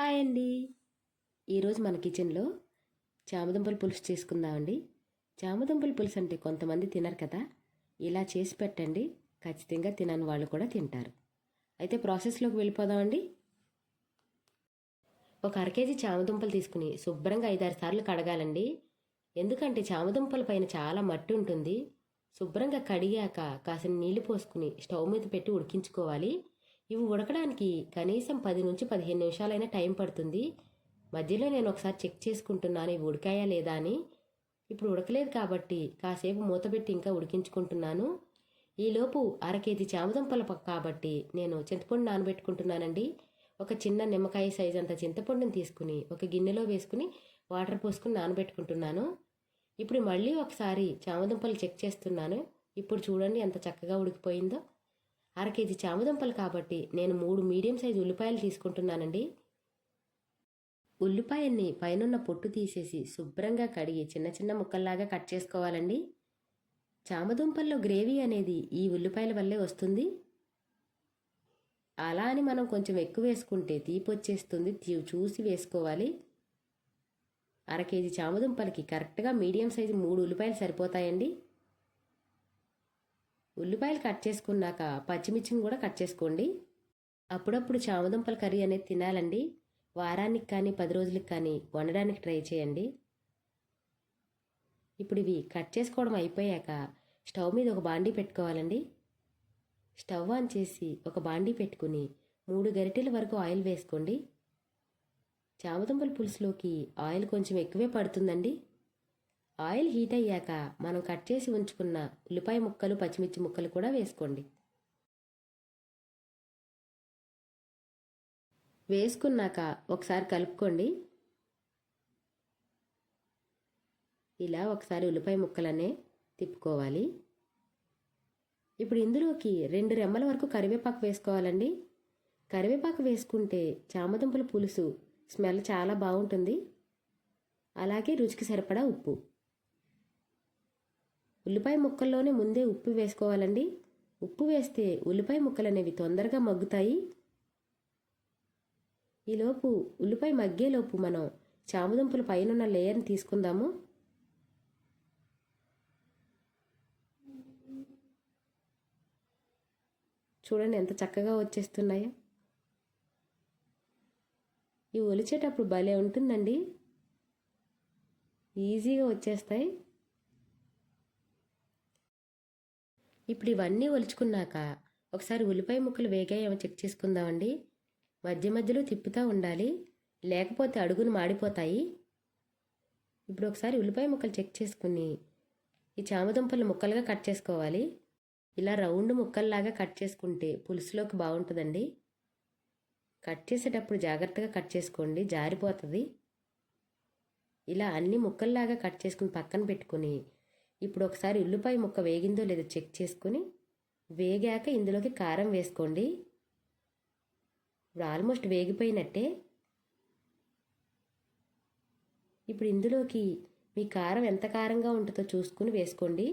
Hi అండి. ఈరోజు మన కిచెన్లో చామదుంపల పులుసు చేసుకుందామండి. చామదుంపల పులుసు అంటే కొంతమంది తినరు కదా. ఇలా చేసి పెట్టండి. ఖచ్చితంగా తినని వాళ్ళు కూడా తింటారు. అయితే ప్రాసెస్లోకి వెళ్ళిపోదామండి. ఒక అర కేజీ చామదుంపలు తీసుకుని శుభ్రంగా ఐదారు సార్లు కడగాలండి. ఎందుకంటే చామదుంపల పైన చాలా మట్టి ఉంటుంది. శుభ్రంగా కడిగాక కాసిన నీళ్ళు పోసుకుని స్టవ్ మీద పెట్టి ఉడికించుకోవాలి. ఇవి ఉడకడానికి కనీసం పది నుంచి పదిహేను నిమిషాలైనా టైం పడుతుంది. మధ్యలో నేను ఒకసారి చెక్ చేసుకుంటున్నాను ఇవి ఉడికాయా లేదా అని. ఇప్పుడు ఉడకలేదు కాబట్టి కాసేపు మూతపెట్టి ఇంకా ఉడికించుకుంటున్నాను. ఈలోపు అర కేజీ చామదుంపల కాబట్టి నేను చింతపండు నానబెట్టుకుంటున్నానండి. ఒక చిన్న నిమ్మకాయ సైజ్ అంత చింతపండుని తీసుకుని ఒక గిన్నెలో వేసుకుని వాటర్ పోసుకుని నానబెట్టుకుంటున్నాను. ఇప్పుడు మళ్ళీ ఒకసారి చామదుంపలు చెక్ చేస్తున్నాను. ఇప్పుడు చూడండి ఎంత చక్కగా ఉడికిపోయిందో. అర కేజీ చామదుంపలు కాబట్టి నేను మూడు మీడియం సైజు ఉల్లిపాయలు తీసుకుంటున్నానండి. ఉల్లిపాయల్ని పైనున్న పొట్టు తీసేసి శుభ్రంగా కడిగి చిన్న చిన్న ముక్కల్లాగా కట్ చేసుకోవాలండి. చామదుంపల్లో గ్రేవీ అనేది ఈ ఉల్లిపాయల వల్లే వస్తుంది. అలా అని మనం కొంచెం ఎక్కువ వేసుకుంటే తీపి వచ్చేస్తుంది. తీ- చూసి వేసుకోవాలి. అర కేజీ చామదుంపలకి కరెక్ట్గా మీడియం సైజు మూడు ఉల్లిపాయలు సరిపోతాయండి. ఉల్లిపాయలు కట్ చేసుకున్నాక పచ్చిమిర్చిని కూడా కట్ చేసుకోండి. అప్పుడప్పుడు చామదుంపల కర్రీ అనేది తినాలండి. వారానికి కానీ పది రోజులకి కానీ వండడానికి ట్రై చేయండి. ఇప్పుడు ఇవి కట్ చేసుకోవడం అయిపోయాక స్టవ్ మీద ఒక బాండీ పెట్టుకోవాలండి. స్టవ్ ఆన్ చేసి ఒక బాండీ పెట్టుకుని మూడు గరిటెల వరకు ఆయిల్ వేసుకోండి. చామదుంపల పులుసులోకి ఆయిల్ కొంచెం ఎక్కువే పడుతుందండి. ఆయిల్ హీట్ అయ్యాక మనం కట్ చేసి ఉంచుకున్న ఉల్లిపాయ ముక్కలు పచ్చిమిర్చి ముక్కలు కూడా వేసుకోండి. వేసుకున్నాక ఒకసారి కలుపుకోండి. ఇలా ఒకసారి ఉల్లిపాయ ముక్కలనే తిప్పుకోవాలి. ఇప్పుడు ఇందులోకి రెండు రెమ్మల వరకు కరివేపాకు వేసుకోవాలండి. కరివేపాకు వేసుకుంటే చామదుంపల పులుసు స్మెల్ చాలా బాగుంటుంది. అలాగే రుచికి సరిపడా ఉప్పు. ఉల్లిపాయ ముక్కల్లోనే ముందే ఉప్పు వేసుకోవాలండి. ఉప్పు వేస్తే ఉల్లిపాయ ముక్కలు అనేవి తొందరగా మగ్గుతాయి. ఈలోపు ఉల్లిపాయ మగ్గేలోపు మనం చామదుంపల పైన లేయర్ని తీసుకుందాము. చూడండి ఎంత చక్కగా వచ్చేస్తున్నాయో. ఇవి ఒలిచేటప్పుడు భలే ఉంటుందండి. ఈజీగా వచ్చేస్తాయి. ఇప్పుడు ఇవన్నీ ఒలుచుకున్నాక ఒకసారి ఉల్లిపాయ ముక్కలు వేగాయేమో చెక్ చేసుకుందామండి. మధ్య మధ్యలో తిప్పుతూ ఉండాలి. లేకపోతే అడుగును మాడిపోతాయి. ఇప్పుడు ఒకసారి ఉల్లిపాయ ముక్కలు చెక్ చేసుకుని ఈ చామదుంపలు ముక్కలుగా కట్ చేసుకోవాలి. ఇలా రౌండ్ ముక్కల్లాగా కట్ చేసుకుంటే పులుసులోకి బాగుంటుందండి. కట్ చేసేటప్పుడు జాగ్రత్తగా కట్ చేసుకోండి. జారిపోతుంది. ఇలా అన్ని ముక్కల్లాగా కట్ చేసుకుని పక్కన పెట్టుకుని ఇప్పుడు ఒకసారి ఉల్లిపాయ ముక్క వేగిందో లేదో చెక్ చేసుకుని వేగాక ఇందులోకి కారం వేసుకోండి. ఇప్పుడు ఆల్మోస్ట్ వేగిపోయినట్టే. ఇప్పుడు ఇందులోకి మీ కారం ఎంత కారంగా ఉంటుందో చూసుకుని వేసుకోండి.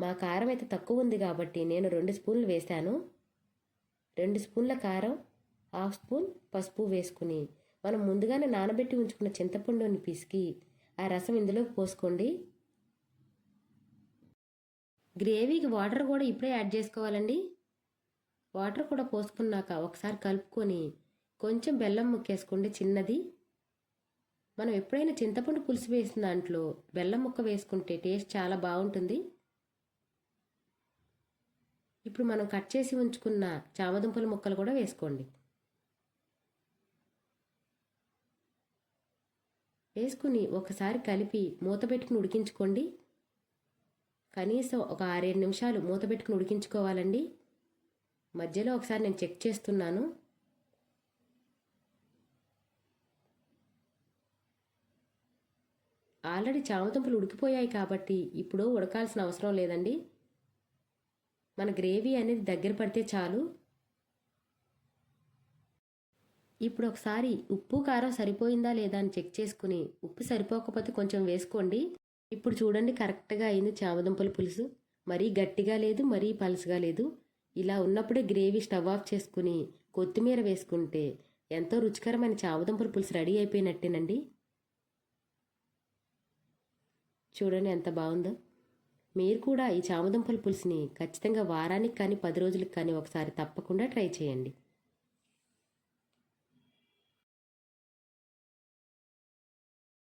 మా కారం అయితే తక్కువ ఉంది కాబట్టి నేను రెండు స్పూన్లు వేశాను. రెండు స్పూన్ల కారం హాఫ్ స్పూన్ పసుపు వేసుకుని మనం ముందుగానే నానబెట్టి ఉంచుకున్న చింతపండుని పిసికి ఆ రసం ఇందులోకి పోసుకోండి. గ్రేవీకి వాటర్ కూడా ఇప్పుడే యాడ్ చేసుకోవాలండి. వాటర్ కూడా పోసుకున్నాక ఒకసారి కలుపుకొని కొంచెం బెల్లం ముక్కేసుకోండి చిన్నది. మనం ఎప్పుడైనా చింతపండు పులుసు వేసిన దాంట్లో బెల్లం ముక్క వేసుకుంటే టేస్ట్ చాలా బాగుంటుంది. ఇప్పుడు మనం కట్ చేసి ఉంచుకున్న చామదుంపల ముక్కలు కూడా వేసుకోండి. వేసుకుని ఒకసారి కలిపి మూత పెట్టుకుని ఉడికించుకోండి. కనీసం ఒక ఆరేడు నిమిషాలు మూత పెట్టుకుని ఉడికించుకోవాలండి. మధ్యలో ఒకసారి నేను చెక్ చేస్తున్నాను. ఆల్రెడీ చామదుంపలు ఉడికిపోయాయి కాబట్టి ఇప్పుడు ఉడకాల్సిన అవసరం లేదండి. మన గ్రేవీ అనేది దగ్గర పడితే చాలు. ఇప్పుడు ఒకసారి ఉప్పు కారం సరిపోయిందా లేదా అని చెక్ చేసుకుని ఉప్పు సరిపోకపోతే కొంచెం వేసుకోండి. ఇప్పుడు చూడండి కరెక్ట్గా అయింది చామదుంపల పులుసు. మరీ గట్టిగా లేదు మరీ పలుసుగా లేదు. ఇలా ఉన్నప్పుడే గ్రేవీ స్టవ్ ఆఫ్ చేసుకుని కొత్తిమీర వేసుకుంటే ఎంతో రుచికరమైన చామదుంపల పులుసు రెడీ అయిపోయినట్టేనండి. చూడండి ఎంత బాగుందో. మీరు కూడా ఈ చామదుంపల పులుసుని ఖచ్చితంగా వారానికి కానీ పది రోజులకు కానీ ఒకసారి తప్పకుండా ట్రై చేయండి.